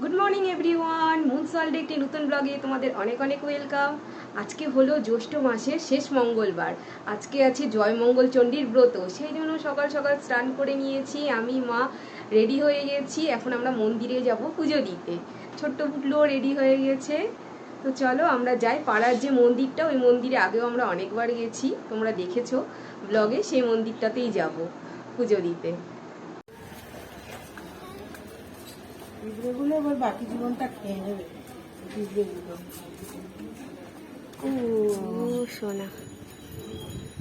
Good morning everyone Moon Salt একটি নতুন ব্লগে তোমাদের অনেক অনেক ওয়েলকাম আজকে হলো জ্যৈষ্ঠ মাসের শেষ মঙ্গলবার। আজকে আছে জয়মঙ্গল চণ্ডীর ব্রত। সেই জন্য সকাল সকাল স্নান করে নিয়েছি। আমি, মা রেডি হয়ে গেছি। এখন আমরা মন্দিরে যাব পুজো দিতে। ছোট্ট পুটলুও রেডি হয়ে গেছে। তো চলো আমরা যাই। পাড়ার যে মন্দিরটা, ওই মন্দিরে আগেও আমরা অনেকবার গেছি। তোমরা দেখেছ ব্লগে সেই মন্দিরটাতেই যাব পুজো দিতে। পিঁপড়েগুলো এবার বাকি জীবনটা খেয়ে নেবে পিঁপড়েগুলো ও সোনা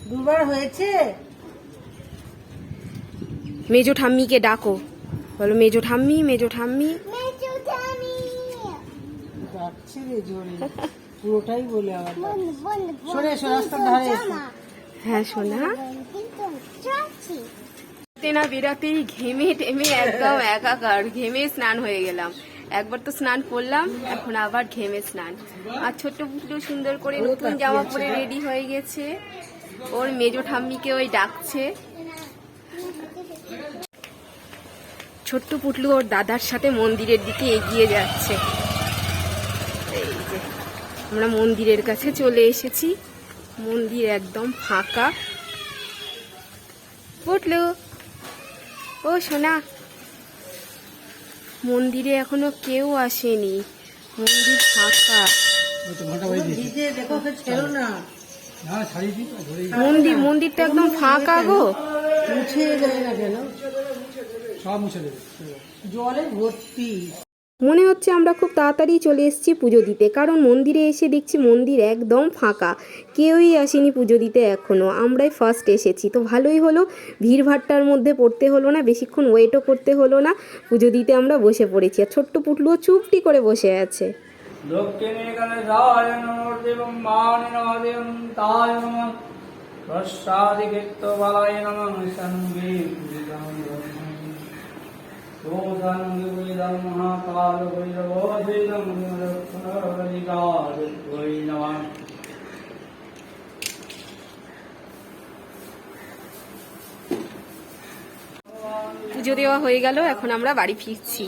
দুবার হয়েছে মেজো ঠাম্মিকে ডাকো বলো মেজো ঠাম্মি মেজো ঠাম্মি ডাকছে রে জোরে পুরোটাই বলে আবার। সরে ধারে হ্যাঁ সোনা না বেরাতেই ঘেমে টেমে একদম একাকার ঘেমে স্নান হয়ে গেলাম। একবার তো স্নান করলাম এখন আবার ঘেমে স্নান। আর ছোট্ট পুটলু সুন্দর করে নতুন জামা পরে রেডি হয়ে গেছে। ওর মেজো ঠাম্মিকে ওই ডাকছে। ছোট্ট পুটলু ওর দাদার সাথে মন্দিরের দিকে এগিয়ে যাচ্ছে। এই যে আমরা মন্দিরের কাছে চলে এসেছি। মন্দির একদম ফাঁকা। পুটলু! ও সোনা। মন্দিরে এখনও কেউ আসেনি। মন্দির ফাঁকা। মন্দির মন্দিরটা একদম ফাঁকা গো। মুছে যায় না কেন? জলে ভর্তি। মনে হচ্ছে আমরা খুব তাড়াতাড়ি চলে এসেছি পুজো দিতে, কারণ মন্দিরে এসে দেখছি মন্দির একদম ফাঁকা। কেউই আসেনি পুজো দিতে এখনও আমরাই ফার্স্ট এসেছি। তো ভালোই হলো ভিড়ভাট্টার মধ্যে পড়তে হলো না, বেশিক্ষণ ওয়েটও করতে হলো না, পুজো দিতে আমরা বসে পড়েছি। আর ছোট্ট পুটলুও চুপটি করে বসে আছে। পুজো দেওয়া হয়ে গেল, এখন আমরা বাড়ি ফিরছি।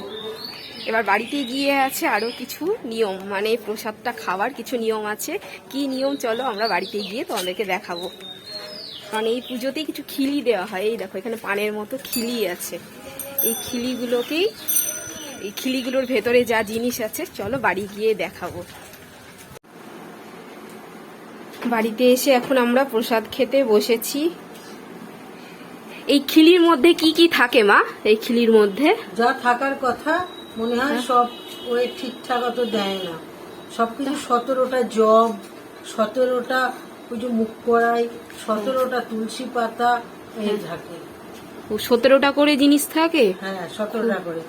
এবার বাড়িতে গিয়ে আছে আরও কিছু নিয়ম মানে প্রসাদটা খাওয়ার কিছু নিয়ম আছে। কি নিয়ম, চলো আমরা বাড়িতে গিয়ে তোমাদেরকে দেখাবো। কারণ এই পুজোতেই কিছু খিলি দেওয়া হয়। এই দেখো, এখানে পানের মতো খিলি আছে। এই খিলিগুলোকেই এই খিলিগুলোর ভেতরে যা জিনিস আছে চলো বাড়ি গিয়ে দেখাবো। বাড়িতে এসে এখন আমরা প্রসাদ খেতে বসেছি। এই খিলির মধ্যে কি কি থাকে মা? এই খিলির মধ্যে? যা থাকার কথা মনে হয় সব ওই ঠিকঠাক অত দেয় না। সবকিছু সতেরোটা জব সতেরোটা ওই যে মুখ কড়াই সতেরোটা তুলসী পাতা এই থাকে। ও সতেরোটা করে জিনিস থাকে? হ্যাঁ সতেরোটা করে।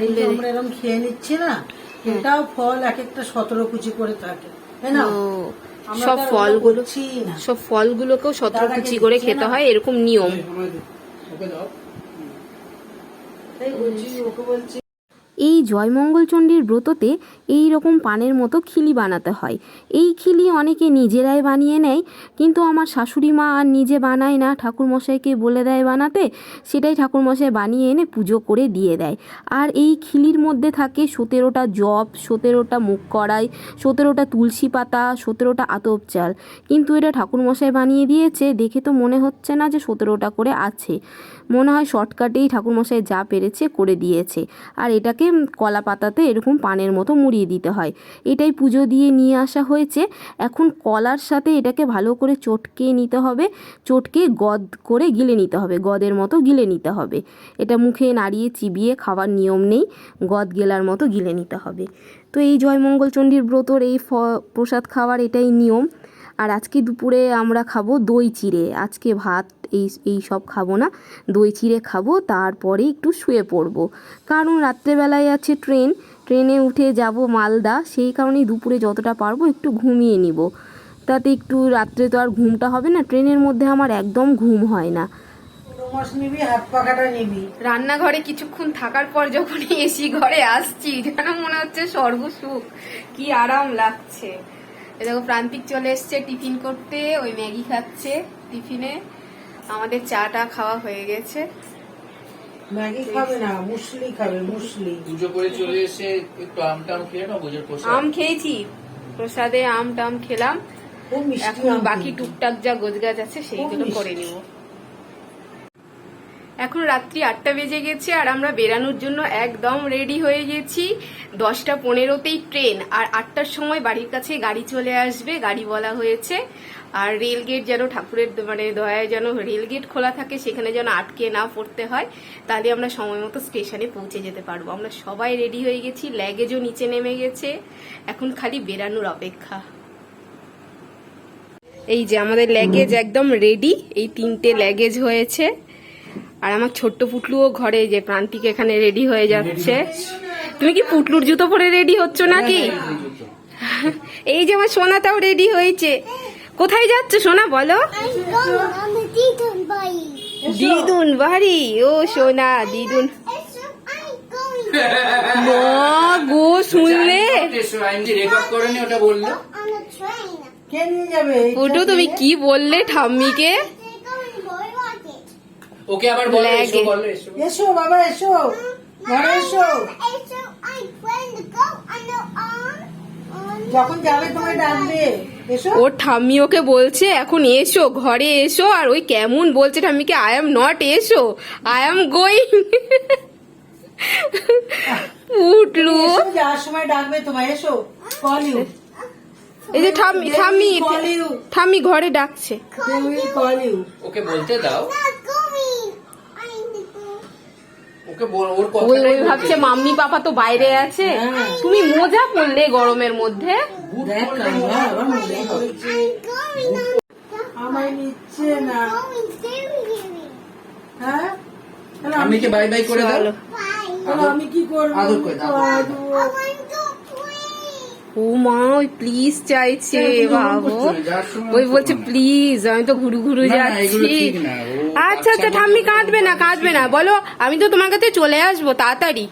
এই যে আমরা এরকম খেয়ে নিচ্ছি না এটাও ফল এক একটা সতেরো কুচি করে থাকে তাই না? সব ফলগুলো সব ফলগুলোকেও সতেরো কুচি করে খেতে হয় এরকম নিয়ম। ওকে বলছি। এই জয়মঙ্গলচণ্ডীর ব্রততে এই রকম পানের মতো খিলি বানাতে হয়। এই খিলি অনেকে নিজেরাই বানিয়ে নেয়, কিন্তু আমার শাশুড়ি মা আর নিজে বানায় না। ঠাকুরমশাইকে বলে দেয় বানাতে, সেটাই ঠাকুরমশাই বানিয়ে এনে পুজো করে দিয়ে দেয়। আর এই খিলির মধ্যে থাকে সতেরোটা জব সতেরোটা মুখ কড়াই, সতেরোটা তুলসী পাতা, সতেরোটা আতপ চাল। কিন্তু এটা ঠাকুরমশাই বানিয়ে দিয়েছে, দেখে তো মনে হচ্ছে না যে সতেরোটা করে আছে। মনে হয় শর্টকাটেই ঠাকুরমশাই যা পেরেছে করে দিয়েছে। আর এটাকে কলা পাতাতে এরকম পানের মতো মুড়িয়ে দিতে হয়। এটাই পুজো দিয়ে নিয়ে আসা হয়েছে। এখন কলার সাথে এটাকে ভালো করে চটকে নিতে হবে। চটকে গদ করে গিলে নিতে হবে। গদের মতো গিলে নিতে হবে। এটা মুখে নাড়িয়ে চিবিয়ে খাওয়ার নিয়ম নেই। গদ গেলার মতো গিলে নিতে হবে। তো এই জয়মঙ্গলচণ্ডীর ব্রতর এই ফ, প্রসাদ খাওয়ার এটাই নিয়ম। আর আজকে দুপুরে আমরা খাব দই চিড়ে। আজকে ভাত এই এই সব খাব না। দই চিড়ে খাব তারপরে একটু শুয়ে পড়ব। কারণ রাত্রেবেলায় আছে ট্রেন। ট্রেনে উঠে যাব মালদা। সেই কারণেই দুপুরে যতটা পারব একটু ঘুমিয়ে নিব। তাতে একটু রাত্রে তো আর ঘুমটা হবে না। ট্রেনের মধ্যে আমার একদম ঘুম হয় না। রান্নাঘরে কিছুক্ষণ থাকার পর যখন এসি ঘরে আসছি যেন মনে হচ্ছে স্বর্গসুখ কি আরাম লাগছে। এ দেখো প্রান্তিক চলে এসছে টিফিন করতে ওই ম্যাগি খাচ্ছে টিফিনে। আমাদের চাটা খাওয়া হয়ে গেছে। ম্যাগি খাবে না মুসলি খাবে মুসলি। পুজো করে চলে এসে একটু আম টাম খেয়ে না বোঝার প্রসাদ। আম খেয়েছি প্রসাদে আম টাম খেলাম। এখন আম বাকি। টুকটাক যা গোজগাছ আছে সেইগুলো। করে নিব। এখন রাত্রি আটটা বেজে গেছে আর আমরা বেরানোর জন্য একদম রেডি হয়ে গেছি। দশটা পনেরোতেই ট্রেন আর আটটার সময় বাড়ির কাছে গাড়ি চলে আসবে, গাড়ি বলা হয়েছে। আর রেল গেট যেন ঠাকুরের মানে দয়ায় যেন রেল গেট খোলা থাকে, সেখানে যেন আটকে না পড়তে হয়, তাহলে আমরা সময় মতো স্টেশনে পৌঁছে যেতে পারব। আমরা সবাই রেডি হয়ে গেছি ল্যাগেজও নিচে নেমে গেছে। এখন খালি বেরানোর অপেক্ষা। এই যে আমাদের ল্যাগেজ একদম রেডি এই তিনটে ল্যাগেজ হয়েছে। আর আমার ছোট্ট পুটলুও ঘরে যে প্রান্তিক এখানে রেডি হয়ে যাচ্ছে। তুমি কি পুটলুর জুতো পরে রেডি হচ্ছ নাকি? এই যে আমার সোনাটাও রেডি হয়েছে। কোথায় যাচ্ছে সোনা বলো. দিদুন বাড়ি। ও সোনা দিদুন। মা গো শুনলে? ওটা তুমি কি বললে ঠাম্মিকে? ওকে আবার বলো এসো বলো এসো। এসো বাবা এসো। ঘরে এসো। যখন যাবে তোমায় ডাকবে। ওর ঠাম্মি ওকে বলছে এখন এসো ঘরে এসো আর ওই কেমন বলছে ঠাম্মিকে আই এম নট এসো আই এম গোয়িং উঠলু। যাওয়ার সময় ডাকবে তোমায়। এসো কল ইউ এই যে ঠাম্মি ঠাম্মি ঠাম্মি ঘরে ডাকছে। কল ইউ ওকে বলতে দাও। ভাবছে মাম্মি পাপা তো বাইরে আছে। হ্যাঁ। তুমি মোজা পরলে গরমের মধ্যে. হ্যাঁ? তাহলে আমি কি বাই বাই করে দাও। আমি কি করব? আদর করে দাও। ও মা ওই প্লিজ চাইছে বাবু। ওই বলছে প্লিজ আমি তো ঘুরু ঘুরু যাচ্ছি। ঠিক না। ও আচ্ছা আচ্ছা ঠাম্মি কাঁদবে না কাঁদবে না বলো আমি তো তোমার কাছে চলে আসব তাড়াতাড়ি।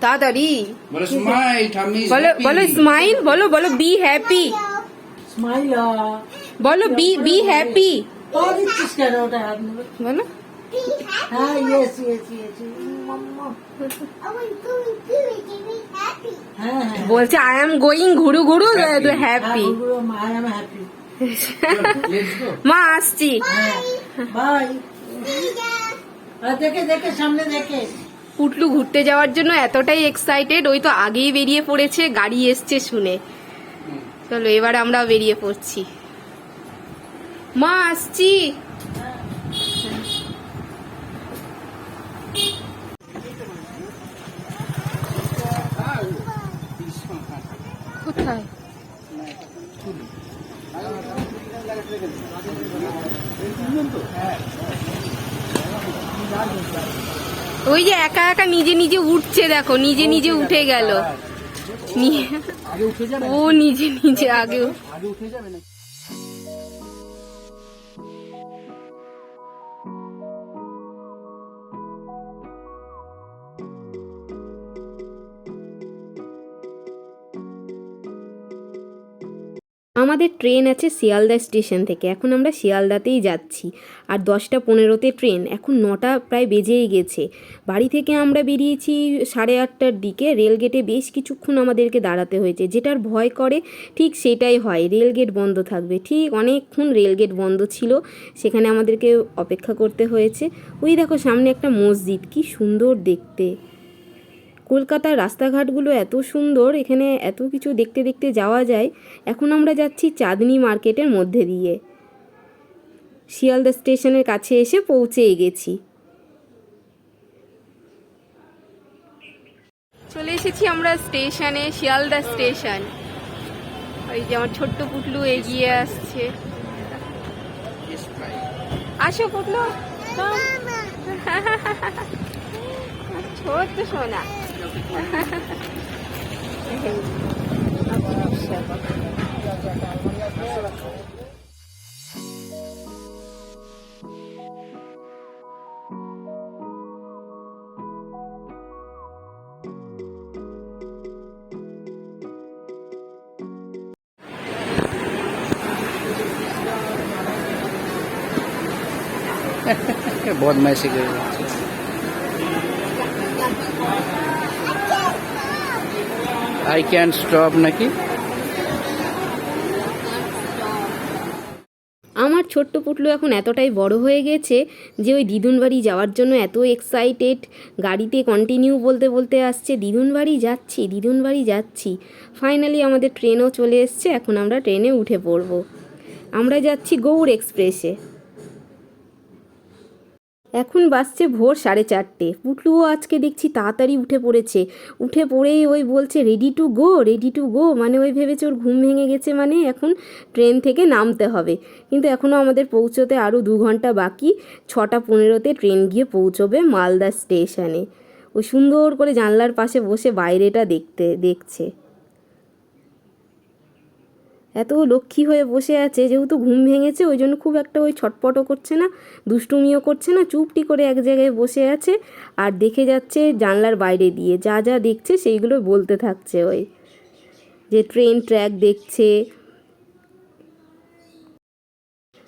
তাড়াতাড়ি। বলো বলো স্মাইল বলো বলো বি হ্যাপি বলো বি বি হ্যাপি বলো। বলছে আই এম গোয়িং ঘুরু ঘুরু. হ্যাপি মা আসছি। বাই। দেখে দেখে সামনে দেখে। পুটলু ঘুরতে যাওয়ার জন্য এতটাই এক্সাইটেড ওই তো আগেই বেরিয়ে পড়েছে গাড়ি এসছে শুনে। চলো এবার আমরা বেরিয়ে পড়ছি। মা আসছি। ওই যে একা একা নিজে নিজে উঠছে দেখো নিজে নিজে উঠে গেল। নি- ও নিজে নিজে আগে আমাদের ট্রেন আছে শিয়ালদা স্টেশন থেকে। এখন আমরা শিয়ালদাতেই যাচ্ছি। আর দশটা পনেরোতে ট্রেন, এখন নটা প্রায় বেজেই গেছে। বাড়ি থেকে আমরা বেরিয়েছি সাড়ে আটটার দিকে। রেলগেটে বেশ কিছুক্ষণ আমাদেরকে দাঁড়াতে হয়েছে। যেটার ভয় করে ঠিক সেটাই হয়, রেলগেট বন্ধ থাকবে। ঠিক অনেকক্ষণ রেলগেট বন্ধ ছিল, সেখানে আমাদেরকে অপেক্ষা করতে হয়েছে। ওই দেখো সামনে একটা মসজিদ, কি সুন্দর দেখতে। কলকাতার রাস্তাঘাটগুলো এত সুন্দর, এখানে এত কিছু দেখতে দেখতে যাওয়া যায়। এখন আমরা যাচ্ছি চাঁদনি মার্কেটের মধ্যে দিয়ে। শিয়ালদা স্টেশনের কাছে এসে পৌঁছেই গেছি। চলে এসেছি আমরা স্টেশনে, শিয়ালদা স্টেশন। ওই যে আমার ছোট্ট পুটলু এগিয়ে আসছে। আসো পুটলু ছোট্ট সোনা। বদমাইশি করে যাচ্ছে আই ক্যান স্টপ নাকি? আমার ছোট্ট পুটলু এখন এতটাই বড় হয়ে গেছে যে ওই দিদুন বাড়ি যাওয়ার জন্য এত এক্সাইটেড গাড়িতে কন্টিনিউ বলতে বলতে আসছে দিদুন বাড়ি যাচ্ছি দিদুন বাড়ি যাচ্ছি। ফাইনালি আমাদের ট্রেনও চলে এসছে, এখন আমরা ট্রেনে উঠে পড়ব। আমরা যাচ্ছি গৌড় এক্সপ্রেসে এখন বাজছে ভোর সাড়ে চারটে। পুটলুও আজকে দেখছি তাড়াতাড়ি উঠে পড়েছে। উঠে পড়েই ওই বলছে ready to go ready to go মানে ওই ভেবেছে ওর ঘুম ভেঙে গেছে মানে এখন ট্রেন থেকে নামতে হবে। কিন্তু এখনও আমাদের পৌঁছোতে আরও দু ঘণ্টা বাকি। ছটা পনেরোতে ট্রেন গিয়ে পৌঁছবে মালদা স্টেশনে। ও সুন্দর করে জানলার পাশে বসে বাইরেটা দেখতে, দেখছে। এত লক্ষ্মী হয়ে বসে আছে, যেহেতু ঘুম ভেঙেছে, ওই জন্য খুব একটা ওই ছটপটও করছে না, দুষ্টুমিও করছে না, চুপটি করে এক জায়গায় বসে আছে আর দেখে যাচ্ছে জানলার বাইরে দিয়ে, যা যা দেখছে সেইগুলো বলতে থাকছে ওই। যে ট্রেন ট্র্যাক দেখছে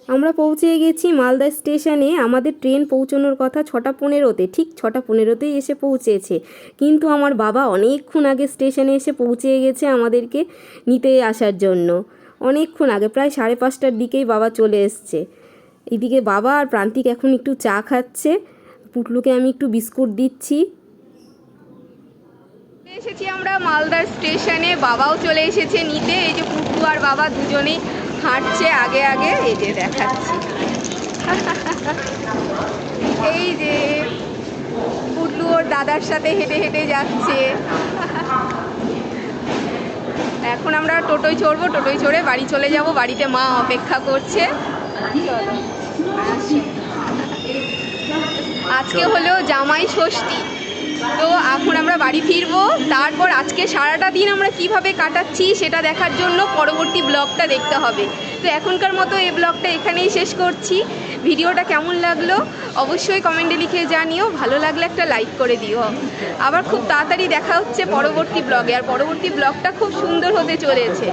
আমরা পৌঁছে গেছি মালদা স্টেশনে। আমাদের ট্রেন পৌঁছানোর কথা ছটা পনেরোতে, ঠিক ছটা পনেরোতেই এসে পৌঁছেছে। কিন্তু আমার বাবা অনেকক্ষণ আগে স্টেশনে এসে পৌঁছে গেছে আমাদেরকে নিতে আসার জন্য। অনেকক্ষণ আগে, প্রায় সাড়ে পাঁচটার দিকেই বাবা চলে এসছে। এদিকে বাবা আর প্রান্তিক এখন একটু চা খাচ্ছে। পুটলুকে আমি একটু বিস্কুট দিচ্ছি। এসেছি আমরা মালদার স্টেশনে, বাবাও চলে এসেছে নিতে। এই যে পুটলু আর বাবা দুজনেই হাঁটছে আগে আগে, এই যে দেখাচ্ছি। এই যে পুটলু ওর দাদার সাথে হেঁটে হেঁটে যাচ্ছে। এখন আমরা টোটোয় চড়বো, টোটোয় চড়ে বাড়ি চলে যাব। বাড়িতে মা অপেক্ষা করছে। আজকে হলো জামাই ষষ্ঠী। তো এখন আমরা বাড়ি ফিরবো। তারপর আজকে সারাটা দিন আমরা কীভাবে কাটাচ্ছি সেটা দেখার জন্য পরবর্তী ব্লগটা দেখতে হবে। তো এখনকার মতো এই ব্লগটা এখানেই শেষ করছি। ভিডিওটা কেমন লাগল অবশ্যই কমেন্টে লিখে জানিও। ভালো লাগলে একটা লাইক করে দিও। আবার খুব তাড়াতাড়ি দেখা হচ্ছে পরবর্তী ব্লগে। আর পরবর্তী ব্লগটা খুব সুন্দর হতে চলেছে।